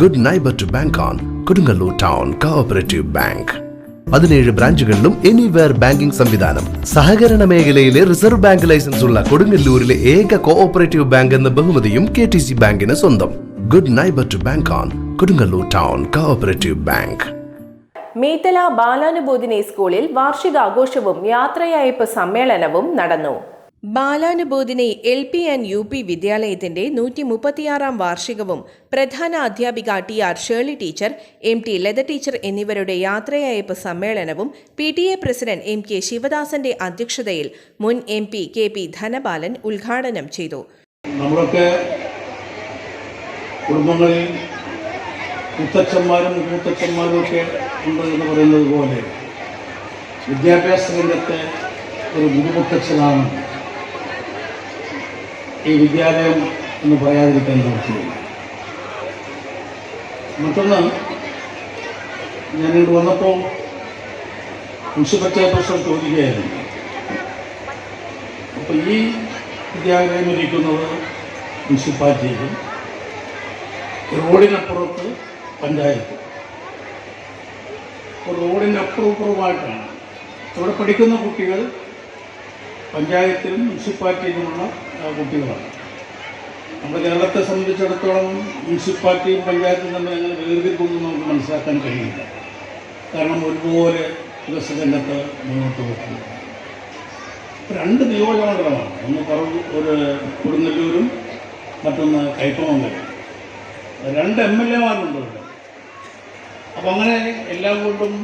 Good neighbour to bank on Kodungallur town cooperative bank പതിനേഴ് ബ്രാഞ്ചുകളിലും anywhere banking സംവിധാനം. സഹകരണ മേഖലയിലെ റിസർവ് ബാങ്ക് ലൈസൻസ് ഉള്ള കൊടുങ്ങല്ലൂരിലെ ഏക കോഓപ്പറേറ്റീവ് ബാങ്ക് എന്ന ബഹുമതിയും കെ ടി സി ബാങ്കിന് സ്വന്തം. Good neighbour to bank on Kodungallur town cooperative bank Meethala Balanubodhini സ്കൂളിൽ വാർഷികാഘോഷവും യാത്രയയപ്പ് സമ്മേളനവും നടന്നു. Balanubodhini L P and U P വിദ്യാലയത്തിന്റെ നൂറ്റി മുപ്പത്തിയാറാം വാർഷികവും പ്രധാന അധ്യാപിക T R Shirley teacher M T Latha teacher എന്നിവരുടെ യാത്രയയപ്പ് സമ്മേളനവും P T A president M K ശിവദാസന്റെ അധ്യക്ഷതയിൽ മുൻ M P K P Dhanapalan ഉദ്ഘാടനം ചെയ്തു. നമ്മളൊക്കെ കുടുംബങ്ങളിൽ മുത്തച്ഛന്മാരും മൂത്തച്ഛന്മാരും ഒക്കെ ഉണ്ട് പറയുന്നത് പോലെ വിദ്യാഭ്യാസ രംഗത്തെ ഒരു മുതുമുത്തച്ഛനാണ് ഈ വിദ്യാലയം എന്ന് പറയാതിരിക്കാൻ സാധിച്ചില്ല. മറ്റൊന്ന് ഞാനിവിടെ വന്നപ്പോൾ മുനിസിപ്പൽ ചെയർപേഴ്സൺ ചോദിക്കുകയായിരുന്നു. അപ്പോൾ ഈ വിദ്യാലയം ഇരിക്കുന്നത് മുനിസിപ്പാലിറ്റിയിലും റോഡിനപ്പുറത്ത് പഞ്ചായത്ത്. അപ്പോൾ റോഡിന്റെ അപ്പുറപ്പുറമായിട്ടാണ് ഇവിടെ പഠിക്കുന്ന കുട്ടികൾ പഞ്ചായത്തിലും മുനിസിപ്പാലിറ്റിയിലുമുള്ള കുട്ടികളാണ്. നമ്മുടെ കേരളത്തെ സംബന്ധിച്ചിടത്തോളം മുനിസിപ്പാലിറ്റിയും പഞ്ചായത്തും തമ്മിൽ അങ്ങനെ വേർതിരിപ്പൊന്നും നമുക്ക് മനസ്സിലാക്കാൻ കഴിയില്ല. കാരണം ഒരുപോലെ വികസനരംഗത്ത് മുന്നോട്ട് പോകുന്നു രണ്ട് നിയോജകമണ്ഡലമാണ്. ഒന്ന് പറവ് ഒരു കൊടുങ്ങല്ലൂരും മറ്റൊന്ന് കൈപ്പമംഗലം. രണ്ട് എം എൽ എമാരുണ്ട് ഇവിടെ. അപ്പം അങ്ങനെ എല്ലാം കൊണ്ടും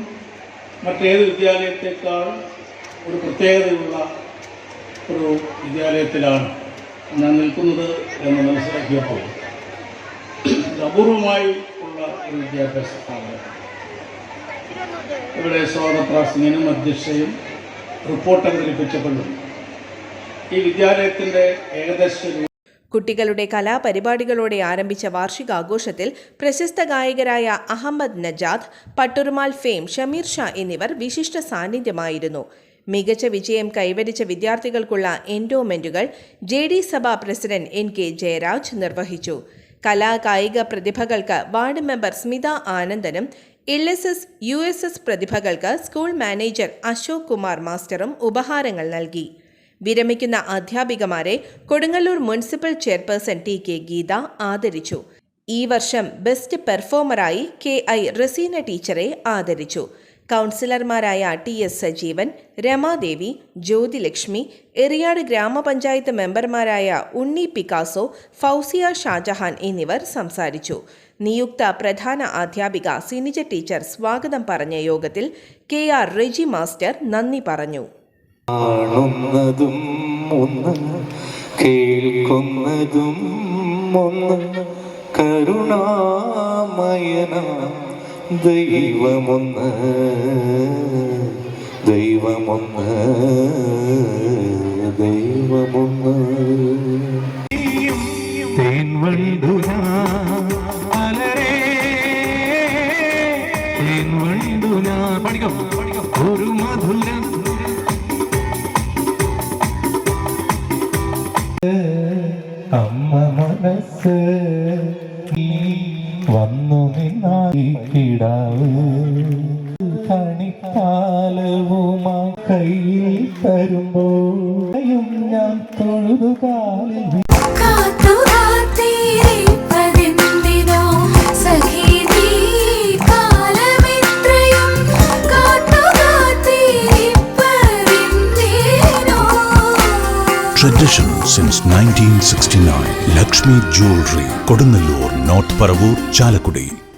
മറ്റേത് വിദ്യാലയത്തേക്കാൾ ഒരു പ്രത്യേകതയുള്ള ഒരു വിദ്യാലയത്തിലാണ് ഞാൻ നിൽക്കുന്നത് എന്ന് മനസ്സിലാക്കിയപ്പോൾ അപൂർവമായി ഉള്ള ഒരു വിദ്യാഭ്യാസ സ്ഥാപനം. ഇവിടെ സ്വാതപ്രാസിനും അധ്യക്ഷയും റിപ്പോർട്ട് അവതരിപ്പിച്ചപ്പോഴും ഈ വിദ്യാലയത്തിന്റെ ഏകദേശ കുട്ടികളുടെ കലാപരിപാടികളോടെ ആരംഭിച്ച വാർഷികാഘോഷത്തിൽ പ്രശസ്ത ഗായകരായ അഹമ്മദ് നജാദ് പട്ടുറുമാൽ ഫെയിം ഷമീർ ഷാ എന്നിവർ വിശിഷ്ട സാന്നിധ്യമായിരുന്നു. മികച്ച വിജയം കൈവരിച്ച വിദ്യാർത്ഥികൾക്കുള്ള എൻഡോമെന്റുകൾ ജെ ഡി സഭ പ്രസിഡന്റ് എൻ കെ ജയരാജ് നിർവഹിച്ചു. കലാ കായിക പ്രതിഭകൾക്ക് ward member Smitha ആനന്ദനും L S S U S S പ്രതിഭകൾക്ക് school manager Ashok Kumar മാസ്റ്ററും ഉപഹാരങ്ങൾ നൽകി. വിരമിക്കുന്ന അധ്യാപികമാരെ Kodungallur municipal chairperson T K Geetha ആദരിച്ചു. ഈ വർഷം ബെസ്റ്റ് പെർഫോമറായി കെ ഐ റസീന ടീച്ചറെ ആദരിച്ചു. കൗൺസിലർമാരായ ടി എസ് സജീവൻ രമാദേവി ജ്യോതിലക്ഷ്മി എറിയാട് ഗ്രാമപഞ്ചായത്ത് മെമ്പർമാരായ ഉണ്ണി പിക്കാസോ ഫൗസിയ ഷാജഹാൻ എന്നിവർ സംസാരിച്ചു. നിയുക്ത പ്രധാന അധ്യാപിക സിനിജ ടീച്ചർ സ്വാഗതം പറഞ്ഞ യോഗത്തിൽ കെ ആർ റെജി മാസ്റ്റർ നന്ദി പറഞ്ഞു. കേൾക്കുന്നതും ഒന്ന് കരുണാമയന ദൈവമൊന്ന് ദൈവമൊന്ന് ദൈവമൊന്ന്. തേൻവണ്ടു അലരേ തേൻവണ്ടു പഠിക്കാം ഒരു മധുരം കിടാവ് കണിക്കാലവുമായി കയ്യിൽ തരുമ്പോഴും ഞാൻ തൊഴുതുകാലിൽ Tradition since 1969. Lakshmi Jewelry, Kodunallur, North Paravur, Chalakudi.